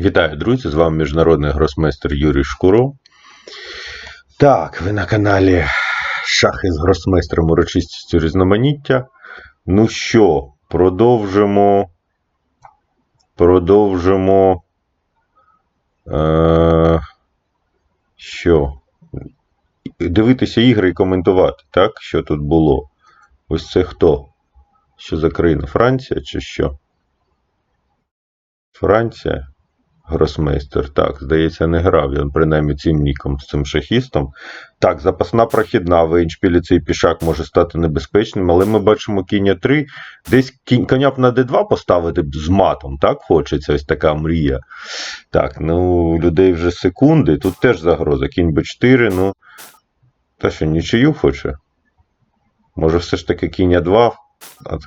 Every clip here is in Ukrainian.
Вітаю, друзі! З вами міжнародний гросмейстер Юрій Шкуров. Так, ви на каналі Шахи з гросмейстером урочистістю різноманіття. Ну що, продовжимо. Продовжимо. Е, що? Дивитися ігри і коментувати, так? Що тут було? Ось це хто? Що за країна? Франція чи що? Франція? Гросмейстер, так, здається, не грав. Він принаймні цим ніком з цим шахістом. Так, запасна прохідна в Еншпілі цей пішак може стати небезпечним, але ми бачимо кіння 3. Десь кінь, коня б на d2 поставити з матом, так хочеться, ось така мрія. Так, ну, людей вже секунди. Тут теж загроза. Кінь b4, ну. Та що, нічию хоче? Може, все ж таки кінь 2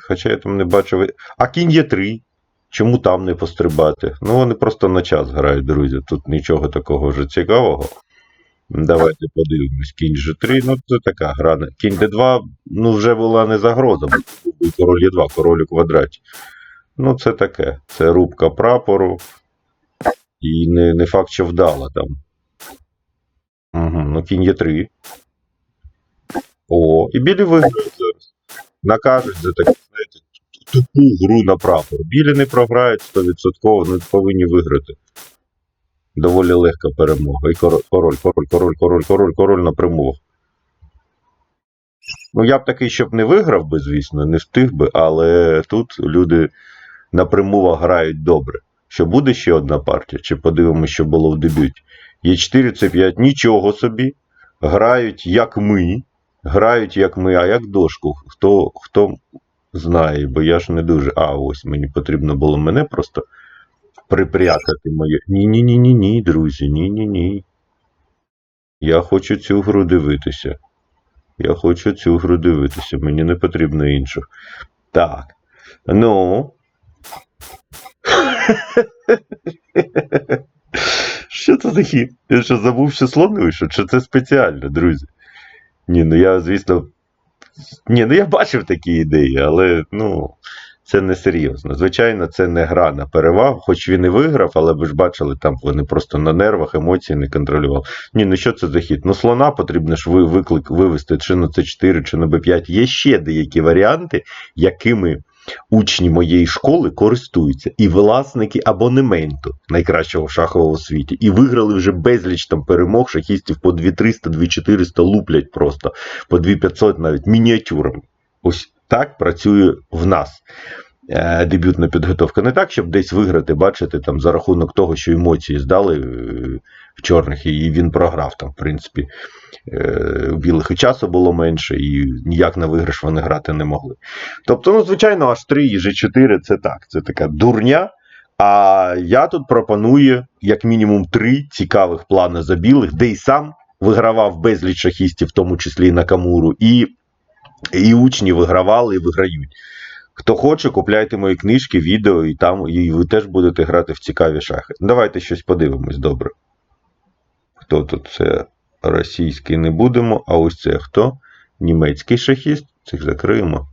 Хоча я там не бачив. А кінь є 3 Чому там не пострибати? Ну, вони просто на час грають, друзі. Тут нічого такого вже цікавого. Давайте подивимось. Кінь G3, ну це така гра. Кінь D2, ну вже була не загроза, король Е2, король у квадраті. Ну, це таке. Це рубка прапору. І не, не факт, що вдала там. Угу, ну, кінь Е3. О, і білі виграють зараз. Накажуть за таке, знаєте, тупу гру на прапор. Білі не програють 100%, вони повинні виграти. Доволі легка перемога. І король, король, король, король, король, король, король на примовах. Ну, я б такий, щоб не виграв би, звісно, не встиг би, але тут люди на примовах грають добре. Що буде ще одна партія? Чи подивимося, що було в дебюті? Є 4 це 5 нічого собі. Грають як ми. Грають як ми, а як дошку. Хто, хто знає, бо я ж не дуже. А, ось мені потрібно було мене просто припрятати моє. Ні-ні-ні, ні, друзі, ні-ні-ні. Я хочу цю гру дивитися. Я хочу цю гру дивитися, мені не потрібно інших. Так. Ну. Що це за хід? Я що забув, що слон? Чи це спеціально, друзі? Ні, ну я, звісно. Ні, ну я бачив такі ідеї, але ну, це не серйозно. Звичайно, це не гра на перевагу, хоч він і виграв, але ви ж бачили, там вони просто на нервах, емоції не контролювали. Ні, ну що це за хід? Ну, слона потрібно ж виклик вивести чи на С4, чи на Б5. Є ще деякі варіанти, якими учні моєї школи користуються. І власники абонементу найкращого шахового світі. І виграли вже безліч там перемог, шахістів по 2300, 2400 луплять просто, по 2500 навіть мініатюрами. Ось так працює в нас. е, Дебютна підготовка. Не так, щоб десь виграти, бачите, там за рахунок того, що емоції здали е, в чорних, і він програв там, в принципі. Е, У білих і часу було менше, і ніяк на виграш вони грати не могли. Тобто, ну, звичайно, H3 і G4 це так, це така дурня. А я тут пропоную як мінімум три цікавих плани за білих, де й сам вигравав безліч шахістів, в тому числі і на Камуру, і, і учні вигравали і виграють. Хто хоче, купляйте мої книжки, відео, і там і ви теж будете грати в цікаві шахи. Давайте щось подивимось, добре. Хто тут це російський не будемо, а ось це хто? Німецький шахіст. Цих закриємо,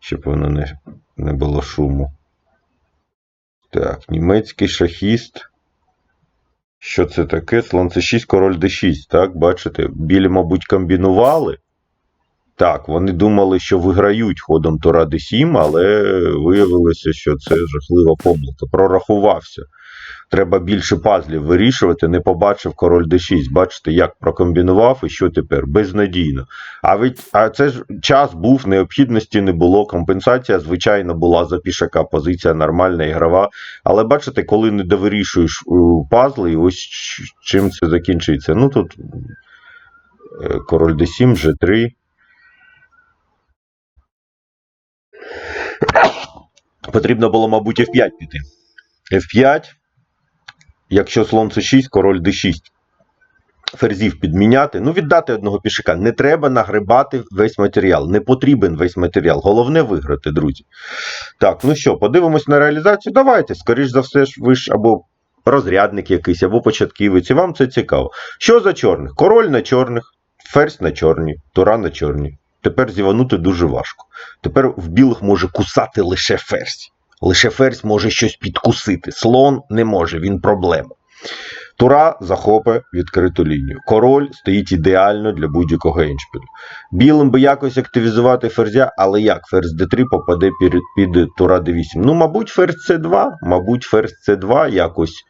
щоб воно не, не було шуму. Так, німецький шахіст. Що це таке? Слон c 6 король d6. Так, бачите? Білі, мабуть, комбінували. Так, вони думали, що виграють ходом Тура Д7, але виявилося, що це жахлива помилка. Прорахувався. Треба більше пазлів вирішувати. Не побачив король d6. Бачите, як прокомбінував і що тепер? Безнадійно. А ведь, а це ж час був, необхідності не було. Компенсація, звичайно, була за пішака, позиція нормальна, ігрова. Але бачите, коли не довирішуєш у, пазли, ось чим це закінчиться. Ну тут е, король d7, g3. Потрібно було, мабуть, F5 піти. F5. Якщо слон С6, король Д6. Ферзів підміняти. Ну, віддати одного пішака. Не треба нагребати весь матеріал. Не потрібен весь матеріал. Головне виграти, друзі. Так, ну що, подивимось на реалізацію. Давайте, скоріш за все, ви ж або розрядник якийсь, або початківець, і вам це цікаво. Що за чорних? Король на чорних, ферзь на чорній, тура на чорній. Тепер зіванути дуже важко. Тепер в білих може кусати лише ферзь. Лише ферзь може щось підкусити. Слон не може, він проблема. Тура захопе відкриту лінію. Король стоїть ідеально для будь-якого еншпілю. Білим би якось активізувати ферзя, але як ферзь d3 попаде під, під тура d8? Ну, мабуть, ферзь c2, мабуть, ферзь c2 якось.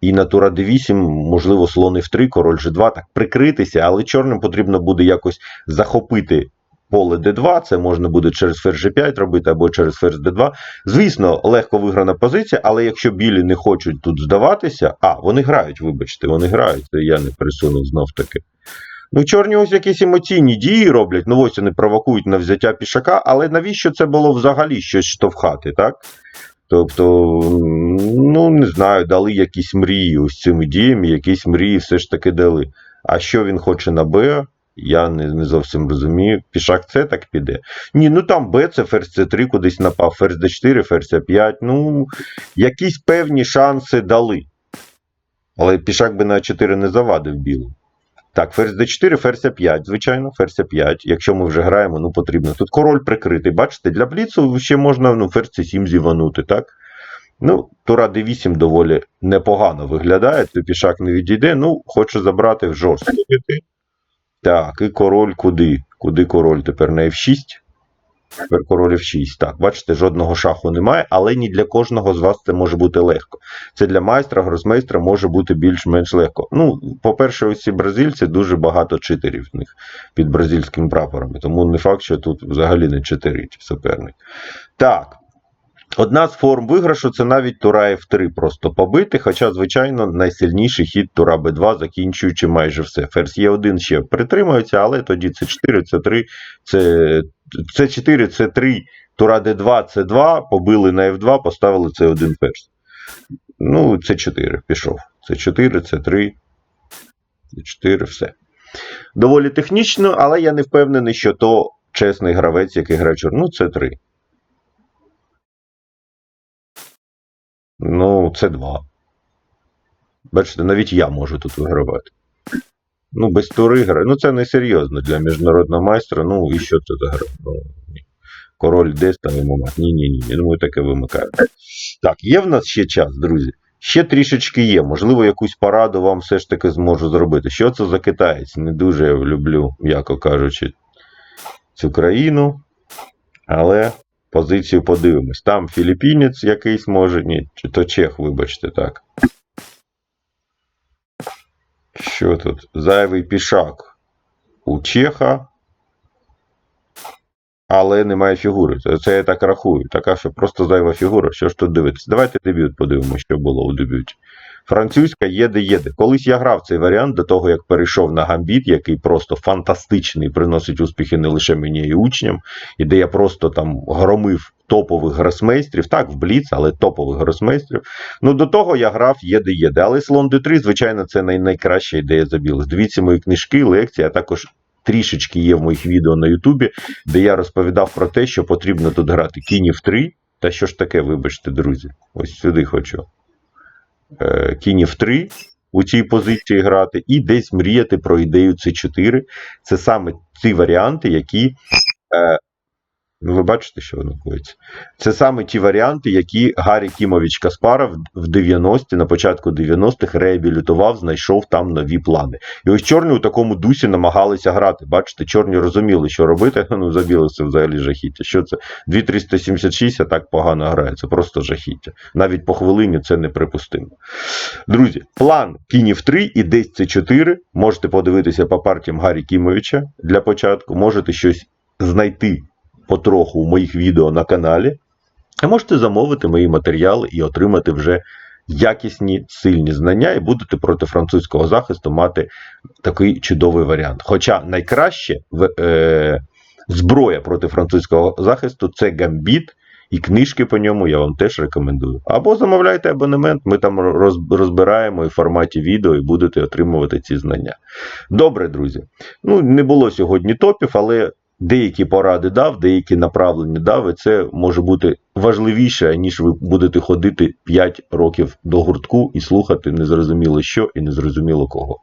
І на тура d8, можливо, слон f3, король g2, так прикритися, але чорним потрібно буде якось захопити поле d2, це можна буде через ферзь g5 робити або через ферзь d2. Звісно, легко виграна позиція, але якщо білі не хочуть тут здаватися, а, вони грають, вибачте, вони грають, це я не присунув знов таки. Ну, чорні ось якісь емоційні дії роблять, ну ось вони провокують на взяття пішака, але навіщо це було взагалі щось штовхати, так? Тобто, ну не знаю, дали якісь мрії ось цими діями, якісь мрії все ж таки дали. А що він хоче на Б, я не, не зовсім розумію. Пішак С так піде. Ні, ну там Б, це ферзь С3 кудись напав, ферзь Д4, ферзь А5. Ну, якісь певні шанси дали. Але пішак би на 4 не завадив білу. Так, ферзь d4, ферзь 5 звичайно, ферзь 5 Якщо ми вже граємо, ну потрібно. Тут король прикритий. Бачите, для бліцу ще можна ну, ферзь c7 зіванути, так? Ну, тура d8 доволі непогано виглядає, то пішак не відійде. Ну, хоче забрати в жорстко піти. Так, і король куди? Куди король? Тепер на f6. Тепер король f6. Так, бачите, жодного шаху немає, але ні для кожного з вас це може бути легко. Це для майстра, гросмейстра може бути більш-менш легко. Ну, по-перше, ось ці бразильці дуже багато читерів в них під бразильськими прапорами. Тому не факт, що тут взагалі не читерить суперник. Так. Одна з форм виграшу це навіть Тура F3 просто побити, хоча, звичайно, найсильніший хід Тура Б2, закінчуючи майже все. Ферзь Е1 ще притримується, але тоді це 4, це 3, це, це 4, це 3, Тура Д2, це 2, побили на F2, поставили це 1 ферзь. Ну, це 4 пішов. Це 4, це 3, це 4, все. Доволі технічно, але я не впевнений, що то чесний гравець, який грає чор. Ну, це 3. Ну, це 2. Бачите, навіть я можу тут вигравати. Ну, без тури гра. Ну, це не серйозно для міжнародного майстра. Ну, і що це за гра? Ну, ні. Король де ставимо мат. Ні, ні, ні. Я думаю, таке вимикає. Так, є в нас ще час, друзі. Ще трішечки є. Можливо, якусь пораду вам все ж таки зможу зробити. Що це за китаєць? Не дуже я люблю, м'яко кажучи, цю країну. Але позицію подивимось. Там філіппінець якийсь може. Ні, чи то чех, вибачте, так. Що тут? Зайвий пішак у Чеха. Але немає фігури. Це, я так рахую. Така, що просто зайва фігура. Що ж тут дивитися? Давайте дебют подивимося, що було у дебюті. Французька єде-єде. Колись я грав цей варіант до того, як перейшов на гамбіт, який просто фантастичний, приносить успіхи не лише мені і учням, і де я просто там громив топових гросмейстрів, так, в Бліц, але топових гросмейстрів. Ну, до того я грав єде-єде. Але слон d3, звичайно, це най- найкраща ідея за білих. Дивіться мої книжки, лекції, а також трішечки є в моїх відео на Ютубі, де я розповідав про те, що потрібно тут грати кінів 3. Та що ж таке, вибачте, друзі? Ось сюди хочу. Е, кінів 3 у цій позиції грати, і десь мріяти про ідею С4. Це саме ці варіанти, які. Ну, ви бачите, що воно коїться? Це саме ті варіанти, які Гаррі Кімович Каспаров в 90-ті, на початку 90-х реабілітував, знайшов там нові плани. І ось чорні у такому дусі намагалися грати. Бачите, чорні розуміли, що робити. Ну, забіли це взагалі жахіття. Що це? 2376, а так погано грає. Це просто жахіття. Навіть по хвилині це неприпустимо. Друзі, план кінів 3 і десь це 4. Можете подивитися по партіям Гаррі Кімовича для початку. Можете щось знайти потроху у моїх відео на каналі. А можете замовити мої матеріали і отримати вже якісні сильні знання, і будете проти французького захисту мати такий чудовий варіант. Хоча найкраще в, е, зброя проти французького захисту це гамбіт. І книжки по ньому я вам теж рекомендую. Або замовляйте абонемент, ми там роз- розбираємо і в форматі відео і будете отримувати ці знання. Добре, друзі. Ну, не було сьогодні топів, але деякі поради дав, деякі направлення дав, і це може бути важливіше, ніж ви будете ходити 5 років до гуртку і слухати незрозуміло що і незрозуміло кого.